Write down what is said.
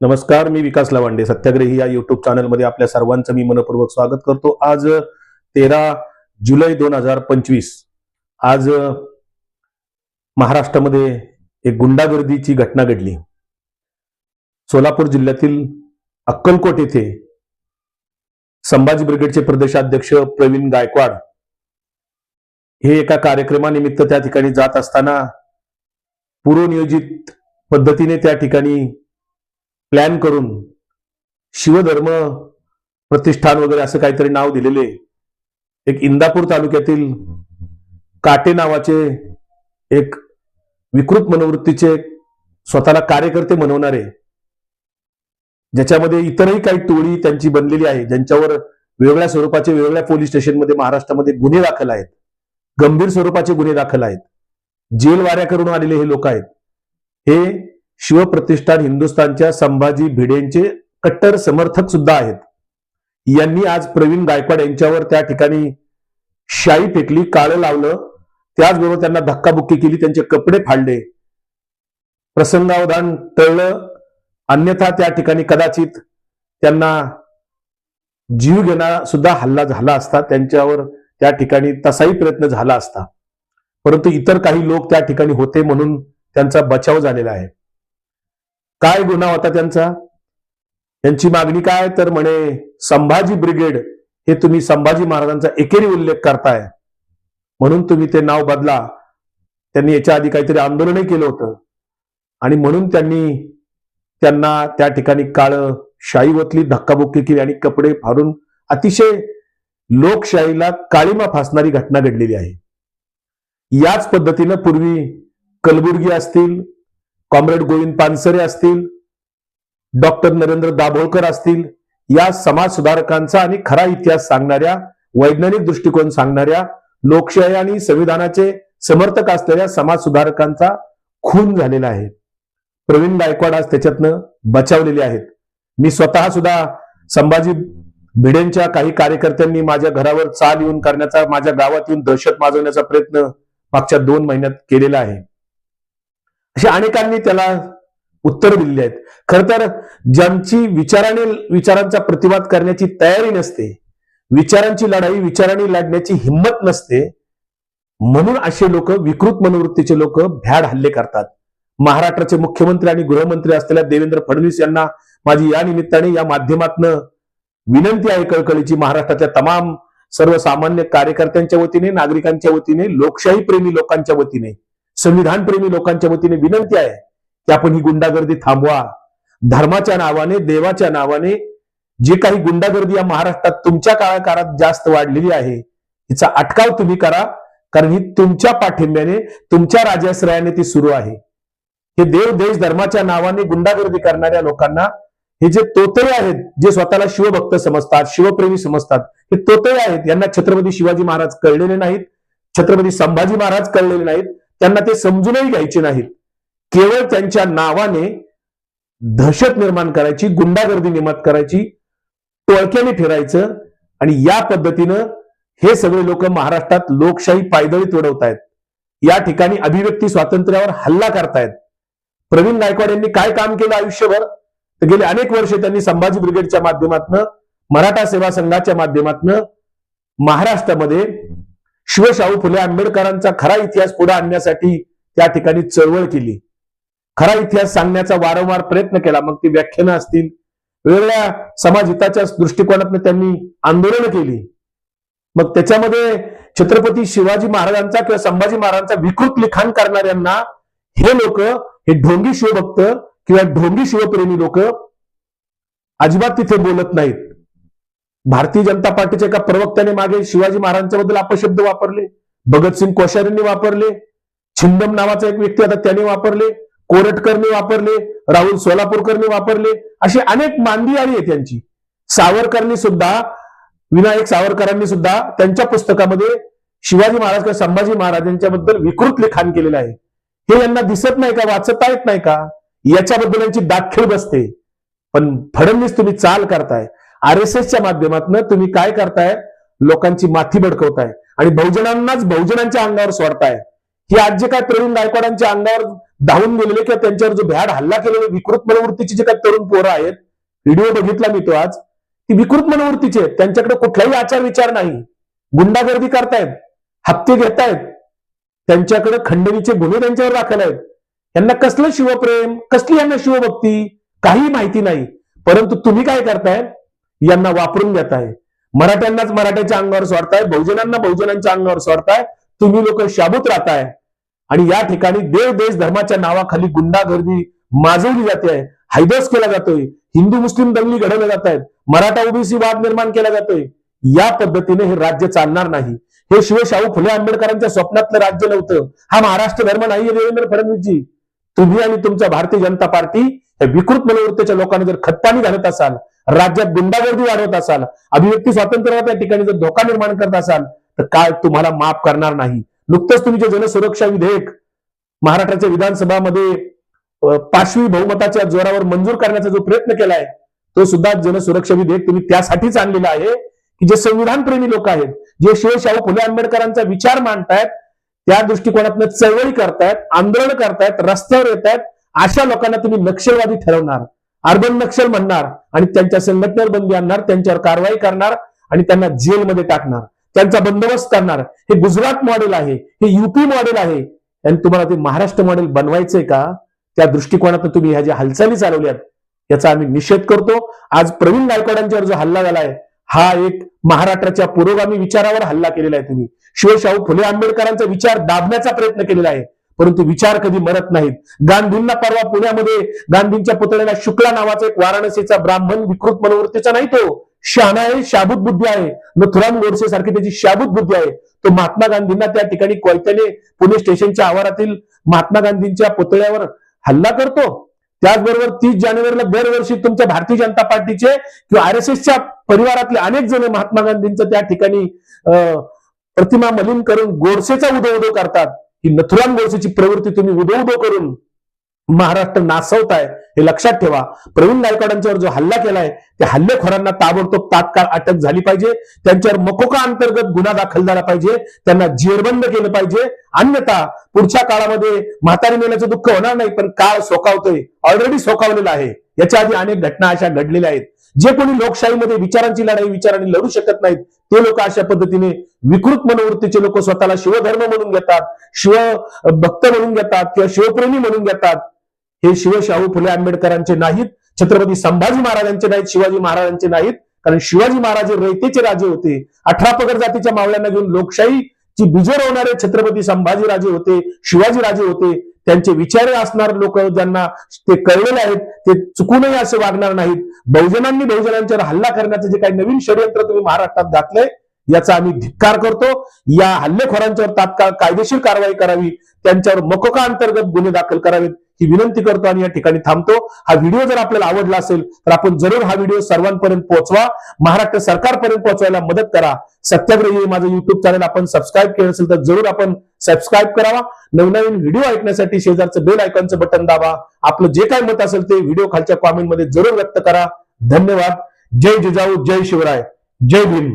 नमस्कार मी विकास लवांडे. सत्याग्रही या युट्यूब चॅनलमध्ये आपल्या सर्वांचं मी मनपूर्वक स्वागत करतो. आज तेरा जुलै दोन हजार पंचवीस. आज महाराष्ट्रामध्ये एक गुंडागर्दीची घटना घडली. सोलापूर जिल्ह्यातील अक्कलकोट येथे संभाजी ब्रिगेडचे प्रदेशाध्यक्ष प्रवीण गायकवाड हे एका कार्यक्रमानिमित्त त्या ठिकाणी जात असताना पूर्वनियोजित पद्धतीने त्या ठिकाणी प्लॅन करून शिवधर्म प्रतिष्ठान वगैरे असं काहीतरी नाव दिलेले. एक इंदापूर तालुक्यातील काटे नावाचे एक विकृत मनोवृत्तीचे स्वतःला कार्यकर्ते म्हणवणारे ज्याच्यामध्ये इतरही काही टोळी त्यांची बनलेली आहे ज्यांच्यावर वेगळ्या स्वरूपाचे वेगवेगळ्या पोलीस स्टेशनमध्ये महाराष्ट्रामध्ये गुन्हे दाखल आहेत गंभीर स्वरूपाचे गुन्हे दाखल आहेत जेल वाऱ्या करून आलेले हे लोक आहेत. हे शिवप्रतिष्ठान हिंदुस्थानच्या संभाजी भिडेंचे कट्टर समर्थक सुद्धा आहेत. यांनी आज प्रवीण गायकवाड यांच्यावर त्या ठिकाणी शाई फेकली काळं लावलं. त्याचबरोबर त्यांना धक्काबुक्की केली त्यांचे कपडे फाडले. प्रसंगावधान टळलं. अन्यथा त्या ठिकाणी कदाचित त्यांना जीव घेणा सुद्धा हल्ला झाला असता. त्यांच्यावर त्या ठिकाणी तसाही प्रयत्न झाला असता. परंतु इतर काही लोक त्या ठिकाणी होते म्हणून त्यांचा बचाव झालेला आहे. काय गुन्हा होता त्यांचा? त्यांची मागणी काय? तर म्हणे संभाजी ब्रिगेड हे तुम्ही संभाजी महाराजांचा एकेरी उल्लेख करताय. म्हणून तुम्ही ते नाव बदला. त्यांनी याच्या आधी काहीतरी आंदोलनही केलं होतं. आणि म्हणून त्यांनी त्यांना त्या ठिकाणी काळ शाई वतली धक्काबुक्की केली आणि कपडे फाडून अतिशय लोकशाहीला काळीमा फासणारी घटना घडलेली आहे. याच पद्धतीनं पूर्वी कलबुर्गी असतील कॉम्रेड गोविंद पानसरे असतील डॉक्टर नरेंद्र दाभोळकर असतील या समाज सुधारकांचा आणि खरा इतिहास सांगणाऱ्या वैज्ञानिक दृष्टिकोन सांगणाऱ्या लोकशाही आणि संविधानाचे समर्थक असलेल्या समाज सुधारकांचा खून झालेला आहे. प्रवीण गायकवाड आज त्याच्यातनं बचावलेले आहेत. मी स्वतः सुद्धा संभाजी भिडेंच्या काही कार्यकर्त्यांनी माझ्या घरावर चाल येऊन करण्याचा माझ्या गावात येऊन दहशत माजवण्याचा प्रयत्न मागच्या दोन महिन्यात केलेला आहे. अशा अनेकांनी त्याला उत्तर दिलेली आहेत. खर तर ज्यांची विचाराने विचारांचा प्रतिवाद करण्याची तयारी नसते विचारांची लढाई विचाराने लढण्याची हिंमत नसते म्हणून असे लोक विकृत मनोवृत्तीचे लोक भ्याड हल्ले करतात. महाराष्ट्राचे मुख्यमंत्री आणि गृहमंत्री असलेल्या देवेंद्र फडणवीस यांना माझी या निमित्ताने या माध्यमातनं विनंती आहे कळकळीची महाराष्ट्रातल्या तमाम सर्वसामान्य कार्यकर्त्यांच्या वतीने नागरिकांच्या वतीने लोकशाही प्रेमी लोकांच्या वतीने संविधान प्रेमी लोकांच्या वतीने विनंती आहे की आपण ही गुंडागर्दी थांबवा. धर्माच्या नावाने देवाच्या नावाने जे काही गुंडागर्दी या महाराष्ट्रात तुमच्या काळाकारात जास्त वाढलेली आहे हिचा अटकाव तुम्ही करा कारण ही तुमच्या पाठिंब्याने तुमच्या राजाश्रयाने ती सुरू आहे. हे देव देश धर्माच्या नावाने गुंडागर्दी करणाऱ्या लोकांना हे जे तोतळे आहेत जे स्वतःला शिवभक्त समजतात शिवप्रेमी समजतात हे तोतळे आहेत यांना छत्रपती शिवाजी महाराज कळलेले नाहीत छत्रपती संभाजी महाराज कळलेले नाहीत त्यांना ते समजूनही घ्यायचे नाहीत. केवळ त्यांच्या नावाने दहशत निर्माण करायची गुंडागर्दी निर्माण करायची टोळक्याने फिरायचं आणि या पद्धतीनं हे सगळे लोक महाराष्ट्रात लोकशाही पायदळी तोडवतायत. या ठिकाणी अभिव्यक्ती स्वातंत्र्यावर हल्ला करतायत. प्रवीण गायकवाड यांनी काय काम केलं आयुष्यभर? तर गेले अनेक वर्ष त्यांनी संभाजी ब्रिगेडच्या माध्यमातून मराठा सेवा संघाच्या माध्यमातून महाराष्ट्रामध्ये शिवशाहू फुले आंबेडकरांचा खरा इतिहास पुढे आणण्यासाठी त्या ठिकाणी चळवळ केली. खरा इतिहास सांगण्याचा वारंवार प्रयत्न केला. मग ती व्याख्यानं असतील. वेगवेगळ्या समाजहिताच्या दृष्टिकोनातून त्यांनी आंदोलन केली. मग त्याच्यामध्ये छत्रपती शिवाजी महाराजांचा किंवा संभाजी महाराजांचा विकृत लिखाण करणाऱ्यांना हे लोक हे ढोंगी शिवभक्त किंवा ढोंगी शिवप्रेमी लोक अजिबात तिथे बोलत नाहीत. भारतीय जनता पार्टीच्या एका प्रवक्त्याने मागे शिवाजी महाराजांच्याबद्दल अपशब्द वापरले भगतसिंग कोश्यारींनी वापरले छिंदम नावाचा एक व्यक्ती आता त्याने वापरले कोरटकरने वापरले राहुल सोलापूरकरने वापरले अशी अनेक मांदियाळी आहे त्यांची सावरकरनी सुद्धा विनायक सावरकरांनी सुद्धा त्यांच्या पुस्तकामध्ये शिवाजी महाराज किंवा संभाजी महाराजांच्या बद्दल विकृत लिखाण केलेलं आहे. हे यांना दिसत नाही का? वाचता येत नाही का? याच्याबद्दल यांची दाखीळ बसते. पण फडणवीस तुम्ही चाल करताय. आर एस एसच्या माध्यमातून तुम्ही काय करताय? लोकांची माथी भडकवताय. आणि बहुजनांनाच बहुजनांच्या अंगावर सोडताय. हे आज जे काय प्रवीण गायकवाडांच्या अंगावर धावून गेलेले किंवा त्यांच्यावर जो भ्याड हल्ला केलेले विकृत मनोवृत्तीचे जे काही तरुण पोरं आहेत व्हिडिओ बघितला मी तो आज ती विकृत मनोवृत्तीचे आहेत. त्यांच्याकडे कुठलाही आचार विचार नाही. गुंडागर्दी करतायत हप्ते घेतायत त्यांच्याकडे खंडणीचे गुन्हे त्यांच्यावर दाखल आहेत. यांना कसलं शिवप्रेम कसली यांना शिवभक्ती काही माहिती नाही. परंतु तुम्ही काय करताय? यांना वापरून घेत आहे. मराठ्यांनाच मराठ्याच्या अंगावर सोडताय बहुजनांना बहुजनांच्या अंगावर सोडताय तुम्ही लोक शाबूत राहताय. आणि या ठिकाणी देव देश धर्माच्या नावाखाली गुंडागर्दी माजवली जाते. आहे हैदस केला जातोय. हिंदू मुस्लिम दंगली घडवल्या जात आहेत. मराठा ओबीसी वाद निर्माण केला जातोय. या पद्धतीने हे राज्य चालणार नाही. हे शिव शाहू फुले आंबेडकरांच्या स्वप्नातलं राज्य नव्हतं. हा महाराष्ट्र धर्म नाहीये देवेंद्र फडणवीसजी. तुम्ही आणि तुमच्या भारतीय जनता पार्टी हे विकृत मनोवृत्तीच्या लोकांना जर खतपाणी घालत असाल राज्यात गुंडागर्दी वाढवत असाल अभिव्यक्ती स्वातंत्र्याला त्या ठिकाणी जर धोका निर्माण करत असाल तर काय तुम्हाला माफ करणार नाही. नुकतंच तुम्ही जे जनसुरक्षा विधेयक महाराष्ट्राच्या विधानसभामध्ये पाचवी बहुमताच्या जोरावर मंजूर करण्याचा जो प्रयत्न केलाय तो सुद्धा जनसुरक्षा विधेयक तुम्ही त्यासाठीच आणलेला आहे की जे संविधानप्रेमी लोक आहेत जे शिवशाहू फुले आंबेडकरांचा विचार मांडतायत त्या दृष्टिकोनातून चळवळी करतायत आंदोलन करतायत रस्त्यावर येत आहेत अशा लोकांना तुम्ही नक्षलवादी ठरवणार. अर्बन नक्षल म्हणणार आणि त्यांच्या संघटनेवर बंदी आणणार त्यांच्यावर कारवाई करणार आणि त्यांना जेलमध्ये टाकणार. त्यांचा बंदोबस्त करणार. हे गुजरात मॉडेल आहे हे युपी मॉडेल आहे. आणि तुम्हाला ते महाराष्ट्र मॉडेल बनवायचंय का? त्या दृष्टिकोनातून तुम्ही ह्या ज्या हालचाली चालवल्यात याचा आम्ही निषेध करतो. आज प्रवीण गायकवाडांच्यावर जो हल्ला झालाय हा एक महाराष्ट्राच्या पुरोगामी विचारावर हल्ला केलेला आहे तुम्ही. शिवशाहू फुले आंबेडकरांचा विचार दाबण्याचा प्रयत्न केलेला आहे. परंतु विचार कधी मरत नाहीत. गांधींना परवा पुण्यामध्ये गांधींच्या पुतळ्याला शुक्ला नावाचा एक वाराणसीचा ब्राह्मण विकृत मनोवृत्तीचा नाही तो. शहाणा आहे शाबूत बुद्धी आहे. नथुराम गोडसे सारखी त्याची शाबूत बुद्धी आहे. तो महात्मा गांधींना त्या ठिकाणी कोयत्याने पुणे स्टेशनच्या आवारातील महात्मा गांधींच्या पुतळ्यावर हल्ला करतो. त्याचबरोबर तीस जानेवारीला दरवर्षी तुमच्या भारतीय जनता पार्टीचे किंवा आर एस एसच्या परिवारातले अनेक जण महात्मा गांधींचं त्या ठिकाणी अं, प्रतिमा मलिन करून गोडसेचा उदो उदो करतात. ही नथुराम गोडसेची प्रवृत्ती तुम्ही उदो उदो करून महाराष्ट्र नासवताय हे लक्षात ठेवा. प्रवीण गायकवाडांच्यावर जो हल्ला केलाय त्या हल्लेखोरांना ताबडतोब तात्काळ अटक झाली पाहिजे. त्यांच्यावर मकोका अंतर्गत गुन्हा दाखल झाला पाहिजे. त्यांना जेरबंद केलं पाहिजे. अन्यथा पुढच्या काळामध्ये म्हातारी मेल्याचं दुःख होणार नाही पण काळ सोकावतोय. ऑलरेडी सोकावलेला आहे. याच्या आधी अनेक घटना अशा घडलेल्या आहेत. जे कोणी लोकशाहीमध्ये विचारांची लढाई विचारांनी लढू शकत नाहीत ते लोक अशा पद्धतीने विकृत मनोवृत्तीचे लोक स्वतःला शिवधर्म म्हणून घेतात शिव भक्त म्हणून घेतात किंवा शिवप्रेमी म्हणून घेतात. हे शिवशाहू फुले आंबेडकरांचे नाहीत छत्रपती संभाजी महाराजांचे नाहीत शिवाजी महाराजांचे नाहीत. कारण शिवाजी महाराज हे रयतेचे राजे होते. अठरा पगड जातीच्या मावळ्यांना घेऊन लोकशाहीची बिजर होणारे छत्रपती संभाजी राजे होते शिवाजी राजे होते. त्यांचे विचार असणारे लोक ज्यांना ते कळलेले आहेत ते चुकूनही असे वागणार नाहीत. बहुजनांनी बहुजनांच्यावर हल्ला करण्याचं जे काही नवीन षडयंत्र तुम्ही महाराष्ट्रात घातलंय याचा आम्ही धिक्कार करतो. या हल्लेखोरांच्यावर तात्काळ कायदेशीर कारवाई करावी त्यांच्यावर मकोका अंतर्गत गुन्हे दाखल करावेत. ही विनंती करतो आणि या ठिकाणी थांबतो. हा व्हिडिओ जर आपल्याला आवडला असेल तर आपण जरूर हा व्हिडिओ सर्वांपर्यंत पोहोचवा. महाराष्ट्र सरकारपर्यंत पोहोचवायला मदत करा. सत्याग्रही माझं युट्यूब चॅनल आपण सबस्क्राईब केलं असेल तर जरूर आपण सबस्क्राईब करावा. नवनवीन व्हिडिओ ऐकण्यासाठी शेजारचं बेल आयकॉनचं बटन दाबा. आपलं जे काय मत असेल ते व्हिडिओ खालच्या कॉमेंटमध्ये जरूर व्यक्त करा. धन्यवाद. जय जिजाऊ जय शिवराय. जय भीम.